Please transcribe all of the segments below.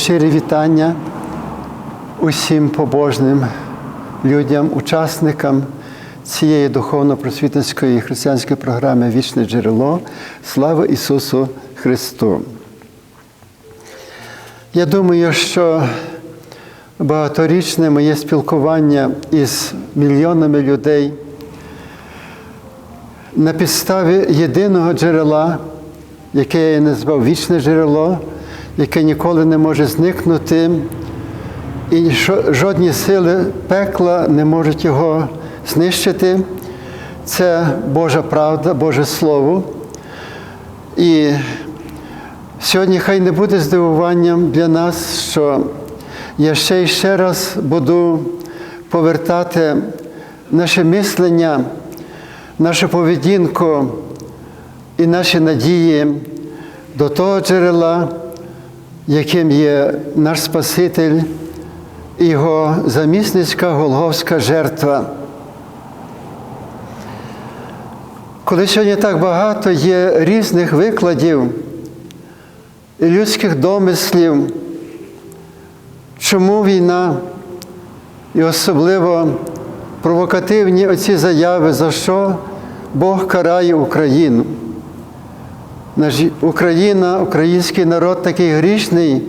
Щире вітання усім побожним людям, учасникам цієї духовно-просвітницької християнської програми Вічне джерело. Слава Ісусу Христу! Я думаю, що багаторічне моє спілкування із мільйонами людей на підставі єдиного джерела, яке я назвав вічне джерело, яке ніколи не може зникнути, і жодні сили пекла не можуть його знищити. Це Божа правда, Боже Слово. І сьогодні хай не буде здивуванням для нас, що я ще і ще раз буду повертати наше мислення, нашу поведінку і наші надії до того джерела, яким є наш Спаситель його замісницька Голговська жертва. Коли сьогодні так багато є різних викладів і людських домислів, чому війна, і особливо провокативні оці заяви, за що Бог карає Україну. Україна, український народ такий грішний,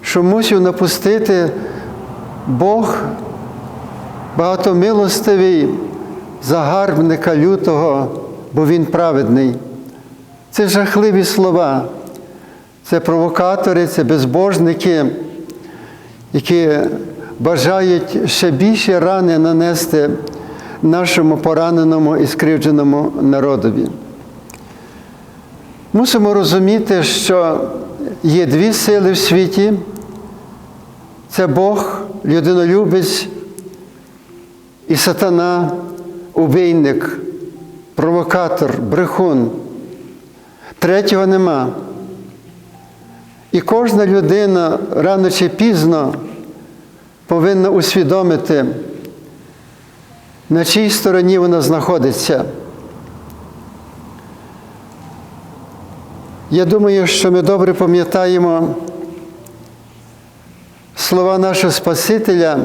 що мусив напустити Бог багатомилостивий загарбника лютого, бо Він праведний. Це жахливі слова, це провокатори, це безбожники, які бажають ще більше рани нанести нашому пораненому і скривдженому народові. Мусимо розуміти, що є дві сили в світі. Це Бог, людинолюбець і сатана, убийник, провокатор, брехун. Третього нема. І кожна людина рано чи пізно повинна усвідомити, на чій стороні вона знаходиться. Я думаю, що ми добре пам'ятаємо слова нашого Спасителя,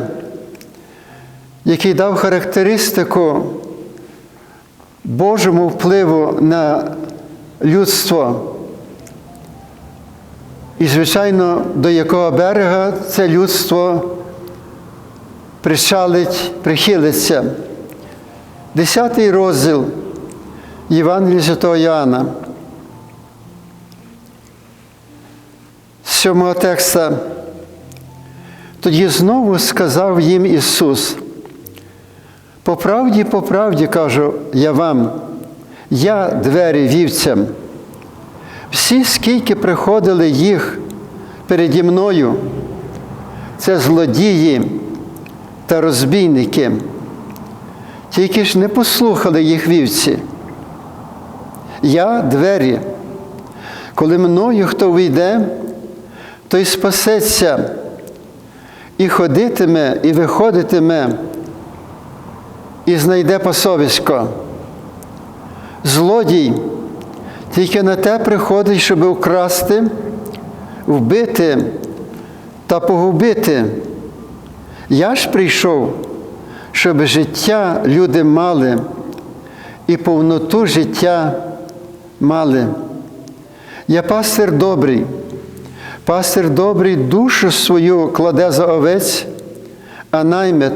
який дав характеристику Божому впливу на людство. І, звичайно, до якого берега це людство причалить, прихилиться. Десятий розділ Євангелія Святого Іоанна. Сьомого текста. Тоді знову сказав їм Ісус. По правді, по правді кажу я вам, я двері вівцям. Всі, скільки приходили їх переді мною, це злодії та розбійники, тільки ж не послухали їх вівці. Я двері, коли мною хто вийде, той спасеться і ходитиме, і виходитиме, і знайде пасовисько. Злодій тільки на те приходить, щоб украсти, вбити та погубити. Я ж прийшов, щоб життя люди мали і повноту життя мали. Я пастир добрий. Пастир добрий душу свою кладе за овець, а наймет.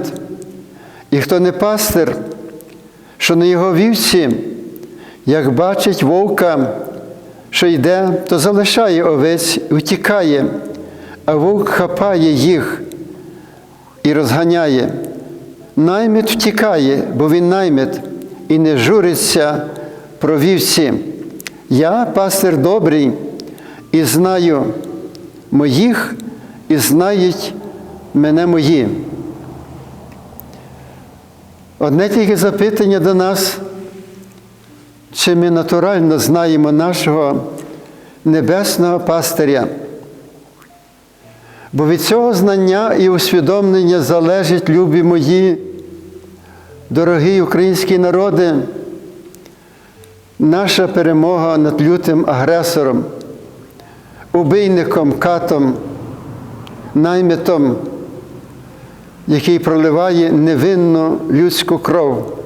І хто не пастир, що на його вівці, як бачить вовка, що йде, то залишає овець і втікає, а вовк хапає їх і розганяє. Наймит втікає, бо він наймит, і не журиться про вівці. Я пастир добрий і знаю моїх і знають мене мої. Одне тільки запитання до нас, чи ми натурально знаємо нашого небесного пастиря. Бо від цього знання і усвідомлення залежить, любі мої, дорогі українські народи, наша перемога над лютим агресором убийником, катом, наймитом, який проливає невинну людську кров.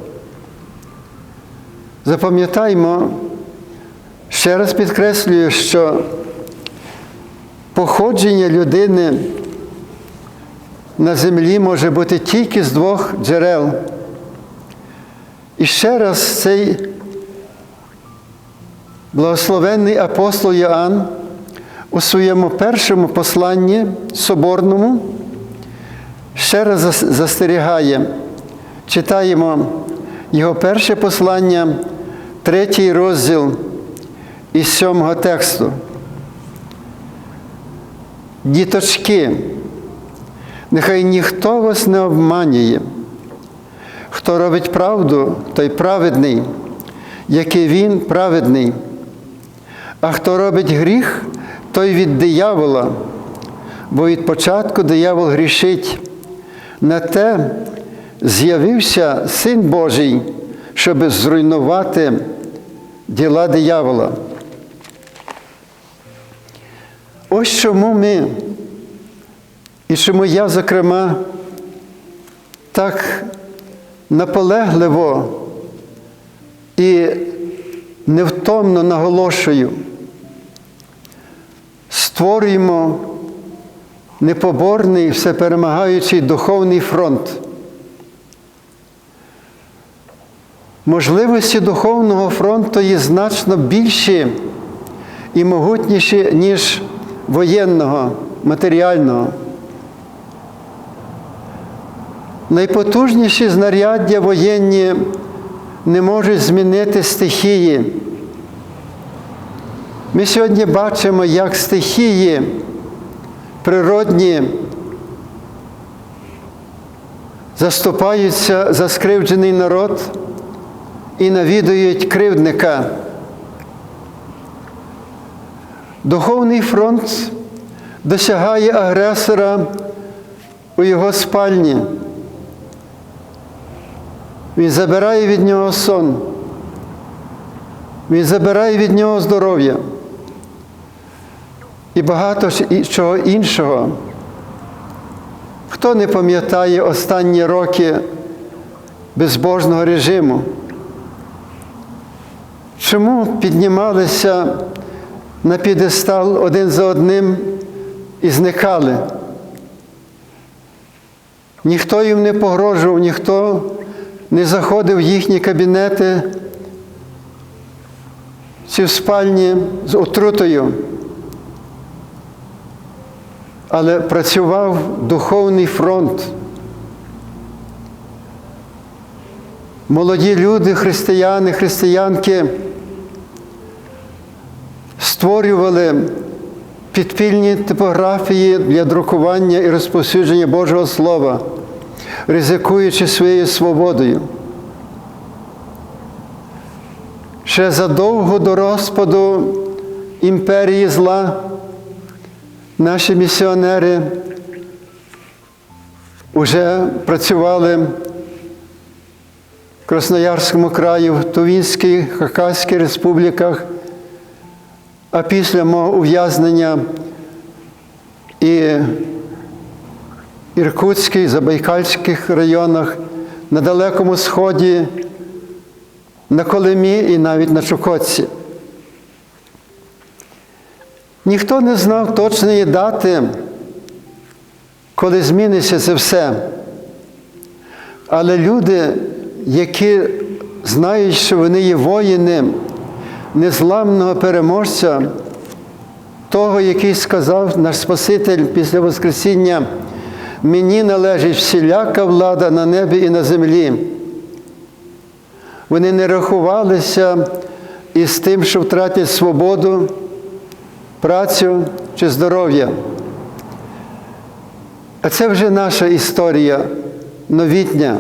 Запам'ятаймо, ще раз підкреслюю, що походження людини на землі може бути тільки з двох джерел. І ще раз цей благословенний апостол Йоанн у своєму першому посланні соборному ще раз застерігає. Читаємо його перше послання, третій розділ із сьомого тексту. Діточки, нехай ніхто вас не обманює. Хто робить правду, той праведний, який він праведний. А хто робить гріх, той від диявола, бо від початку диявол грішить. На те з'явився Син Божий, щоб зруйнувати діла диявола. Ось чому ми, і чому я, зокрема, так наполегливо і невтомно наголошую, створюємо непоборний, всеперемагаючий духовний фронт. Можливості духовного фронту є значно більші і могутніші, ніж воєнного, матеріального. Найпотужніші знаряддя воєнні не можуть змінити стихії. Ми сьогодні бачимо, як стихії природні заступаються за скривджений народ і навідують кривдника. Духовний фронт досягає агресора у його спальні. Він забирає від нього сон. Він забирає від нього здоров'я і багато чого іншого. Хто не пам'ятає останні роки безбожного режиму? Чому піднімалися на підестал один за одним і зникали? Ніхто їм не погрожував, ніхто не заходив в їхні кабінети чи в спальні з отрутою. Але працював духовний фронт. Молоді люди, християни, християнки створювали підпільні типографії для друкування і розповсюдження Божого Слова, ризикуючи своєю свободою. Ще задовго до розпаду імперії зла наші місіонери вже працювали в Красноярському краї, в Тувінській, Хакаській республіках, а після мого ув'язнення і Іркутській, Забайкальських районах, на Далекому Сході, на Колимі і навіть на Чукотці. Ніхто не знав точної дати, коли зміниться це все. Але люди, які знають, що вони є воїни незламного переможця, того, який сказав наш Спаситель після Воскресіння, мені належить всіляка влада на небі і на землі. Вони не рахувалися із тим, що втратять свободу, працю чи здоров'я. А це вже наша історія новітня.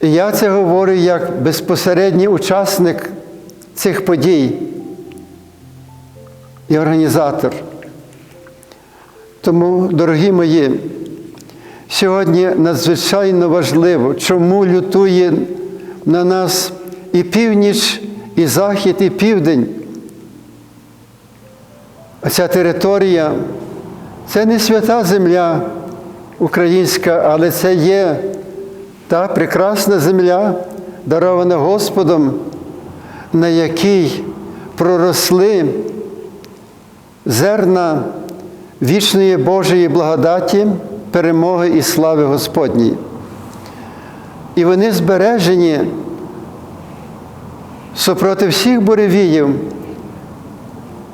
І я це говорю як безпосередній учасник цих подій і організатор. Тому, дорогі мої, сьогодні надзвичайно важливо, чому лютує на нас і північ, і захід, і південь. А ця територія Це не свята земля українська, але це є та прекрасна земля, дарована Господом, на якій проросли зерна вічної Божої благодаті, перемоги і слави Господній. І вони збережені супроти всіх буревіїв,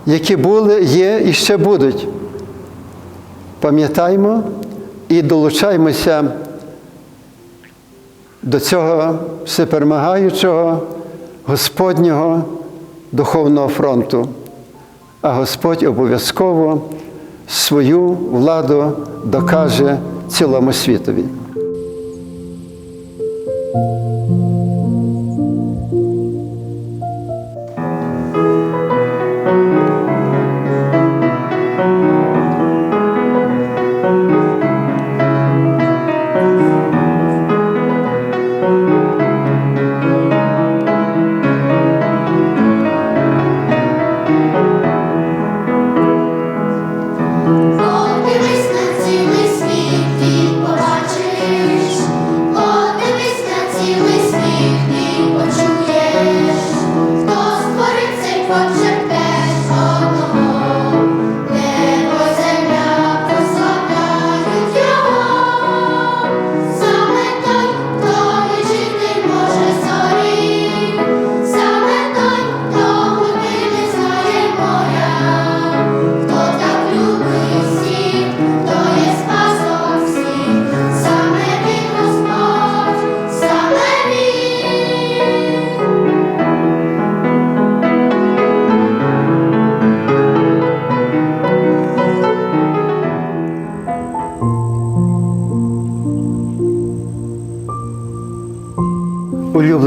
які були, є і ще будуть. Пам'ятаймо і долучаймося до цього всеперемагаючого Господнього духовного фронту, а Господь обов'язково свою владу докаже цілому світові.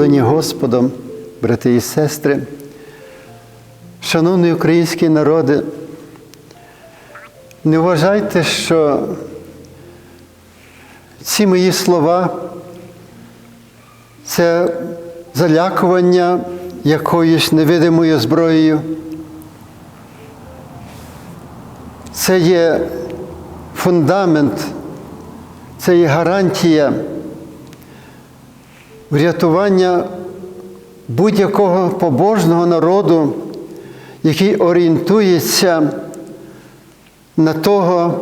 Улюблені Господом, брати і сестри, шановний український народи, не вважайте, що ці мої слова це залякування якоюсь невидимою зброєю. Це є фундамент, це є гарантія врятування будь-якого побожного народу, який орієнтується на того,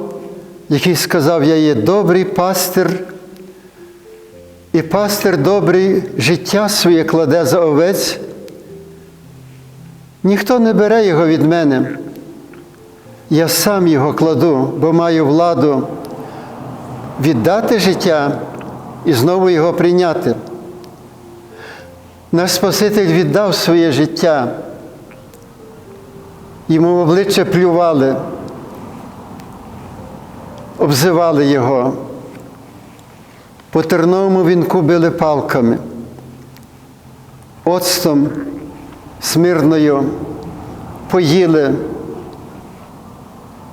який сказав, я є добрий пастир, і пастир добрий життя своє кладе за овець. Ніхто не бере його від мене. Я сам його кладу, бо маю владу віддати життя і знову його прийняти. Наш Спаситель віддав своє життя. Йому в обличчя плювали, обзивали його. По терновому вінку били палками, оцтом смирною поїли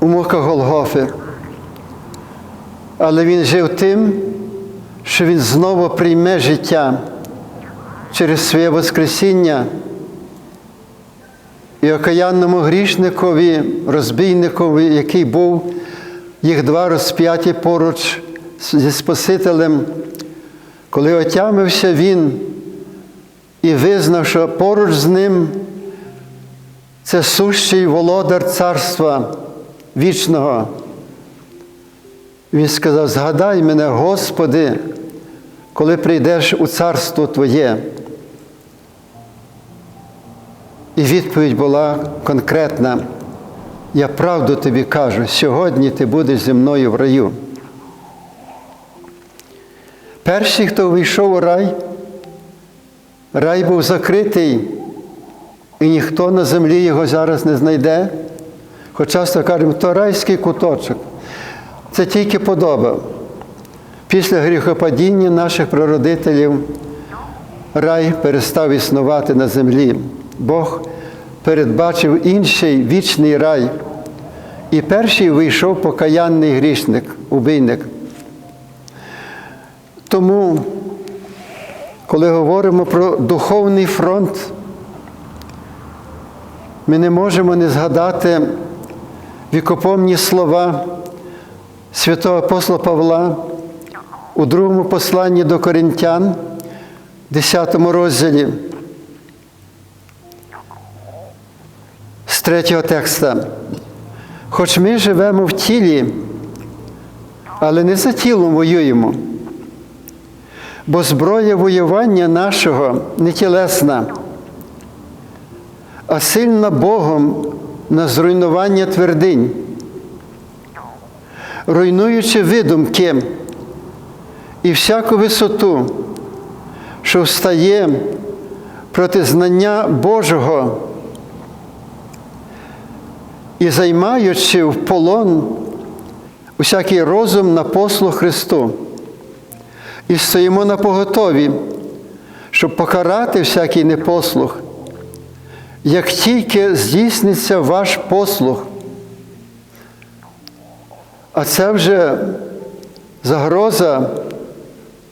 у муках Голгофи. Але він жив тим, що він знову прийме життя через своє Воскресіння і окаянному грішникові, розбійникові, який був їх два розп'яті поруч зі Спасителем, коли отямився він і визнав, що поруч з ним це сущий володар царства вічного. Він сказав: згадай мене, Господи, коли прийдеш у царство Твоє. І відповідь була конкретна. Я правду тобі кажу, сьогодні ти будеш зі мною в раю. Перший, хто вийшов у рай, рай був закритий, і ніхто на землі його зараз не знайде. Хоч часто кажемо, то райський куточок. Це тільки подоба. Після гріхопадіння наших прародителів рай перестав існувати на землі. Бог передбачив інший вічний рай. І перший вийшов покаянний грішник, убийник. Тому, коли говоримо про духовний фронт, ми не можемо не згадати вікопомні слова святого апостола Павла у другому посланні до Коринтян, 10 розділі, третього текста. Хоч ми живемо в тілі, але не за тілом воюємо, бо зброя воювання нашого не тілесна, а сильна Богом на зруйнування твердинь, руйнуючи видумки і всяку висоту, що встає проти знання Божого і займаючи в полон усякий розум на послуг Христу. І стоїмо на поготові, щоб покарати всякий непослух, як тільки здійсниться ваш послуг. А це вже загроза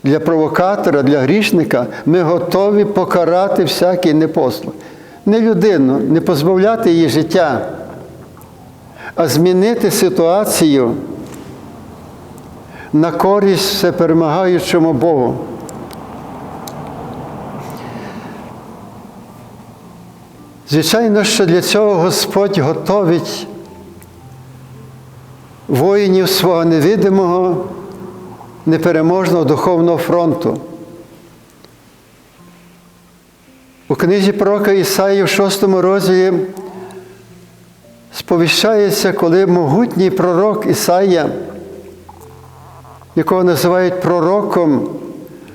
для провокатора, для грішника. Ми готові покарати всякий непослух. Не людину, не позбавляти її життя, а змінити ситуацію на користь всеперемагаючому Богу. Звичайно, що для цього Господь готовить воїнів свого невидимого, непереможного духовного фронту. У книзі пророка Ісаї в 6 розділі сповіщається, коли могутній пророк Ісая, якого називають пророком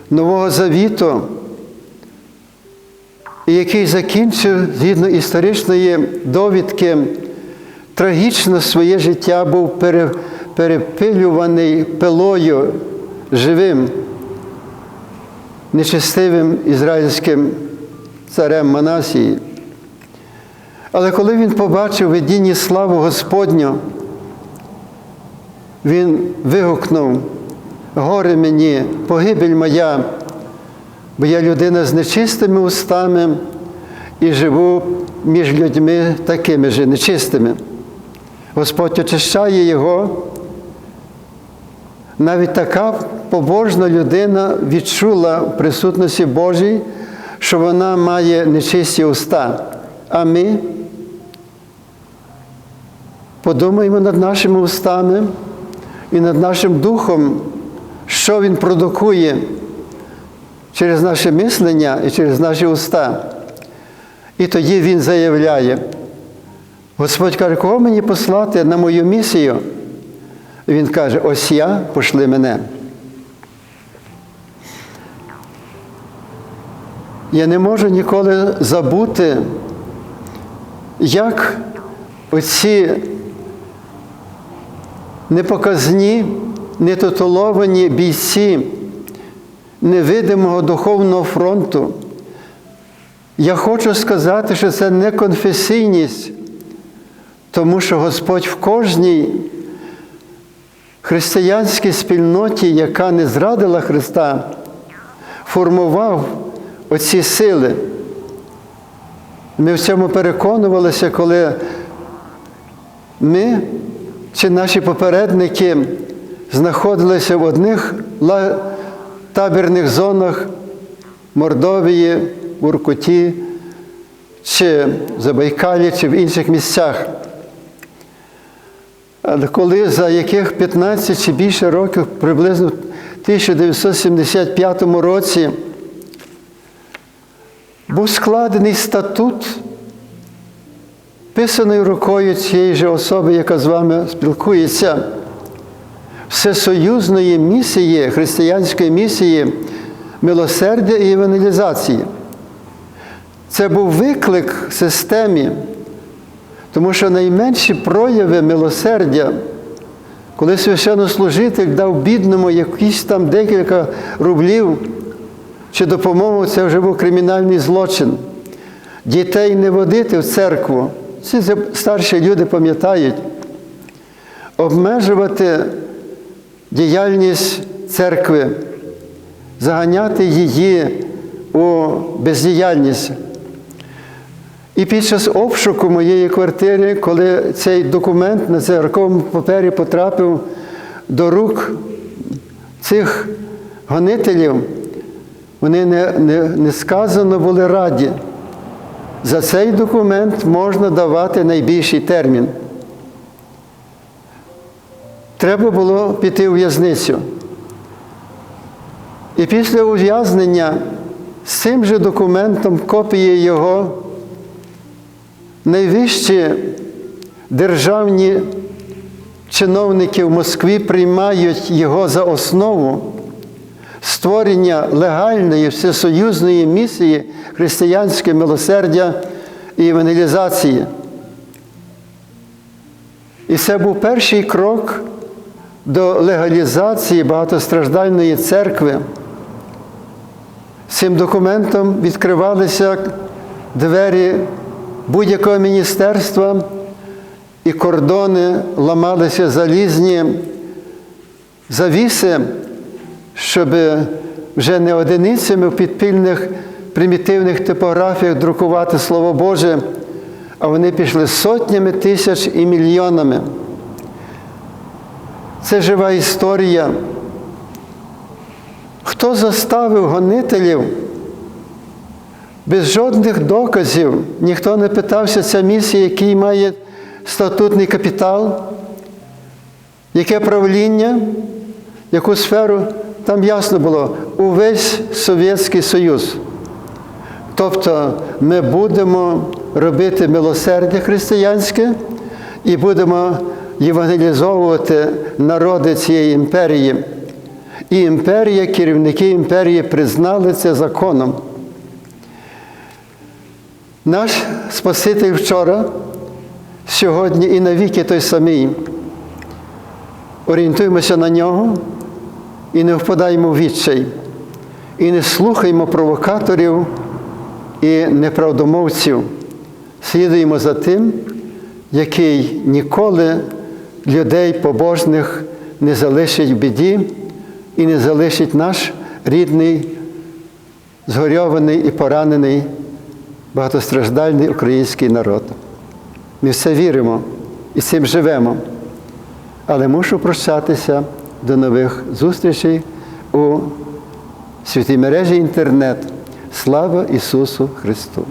Нового Завіту, і який закінчив згідно історичної довідки, трагічно своє життя був перепилюваний пилою живим, нечестивим ізраїльським царем Манасії. Але коли він побачив видінні славу Господню, він вигукнув, горе мені, погибель моя, бо я людина з нечистими устами і живу між людьми такими же нечистими. Господь очищає його. Навіть така побожна людина відчула в присутності Божій, що вона має нечисті уста. А ми подумаємо над нашими устами і над нашим духом, що він продукує через наше мислення і через наші уста. І тоді він заявляє, Господь каже, кого мені послати на мою місію? І Він каже, ось я, пошли мене. Я не можу ніколи забути, як оці непоказні, нетитуловані бійці невидимого духовного фронту. Я хочу сказати, що це не конфесійність, тому що Господь в кожній християнській спільноті, яка не зрадила Христа, формував оці сили. Ми в цьому переконувалися, коли ми чи наші попередники знаходилися в одних табірних зонах Мордовії, Уркуті, чи Забайкалі, чи в інших місцях. Але коли за яких 15 чи більше років, приблизно в 1975 році, був складений статут, писаний рукою цієї ж особи, яка з вами спілкується, всесоюзної місії, християнської місії милосердя і евангелізації. Це був виклик системі, тому що найменші прояви милосердя, коли священнослужитель дав бідному якісь там декілька рублів чи допомогу, це вже був кримінальний злочин. Дітей не водити в церкву, ці старші люди пам'ятають, обмежувати діяльність церкви, заганяти її у бездіяльність. І під час обшуку моєї квартири, коли цей документ на церковному папері потрапив до рук цих гонителів, вони не, не, не сказано були раді. За цей документ можна давати найбільший термін. Треба було піти у в'язницю. І після ув'язнення з цим же документом, копії його, найвищі державні чиновники в Москві приймають його за основу створення легальної всесоюзної місії християнське милосердя і евангелізації. І це був перший крок до легалізації багатостраждальної церкви. Цим документом відкривалися двері будь-якого міністерства, і кордони ламалися залізні завіси, щоб вже не одиницями в підпільних примітивних типографіях друкувати Слово Боже, а вони пішли сотнями тисяч і мільйонами. Це жива історія. Хто заставив гонителів? Без жодних доказів ніхто не питався, ця місія, який має статутний капітал, яке правління, яку сферу, там ясно було увесь Совєтський Союз. Тобто ми будемо робити милосердя християнське і будемо євангелізовувати народи цієї імперії. І імперія, керівники імперії признали це законом. Наш Спаситель вчора, сьогодні і навіки той самий. Орієнтуємося на нього і не впадаємо в відчай, і не слухаємо провокаторів і неправдомовців. Слідуємо за тим, який ніколи людей побожних не залишить в біді і не залишить наш рідний, згорьований і поранений багатостраждальний український народ. Ми все віримо і цим живемо. Але мушу прощатися до нових зустрічей у святій мережі інтернет. Слава Ісусу Христу!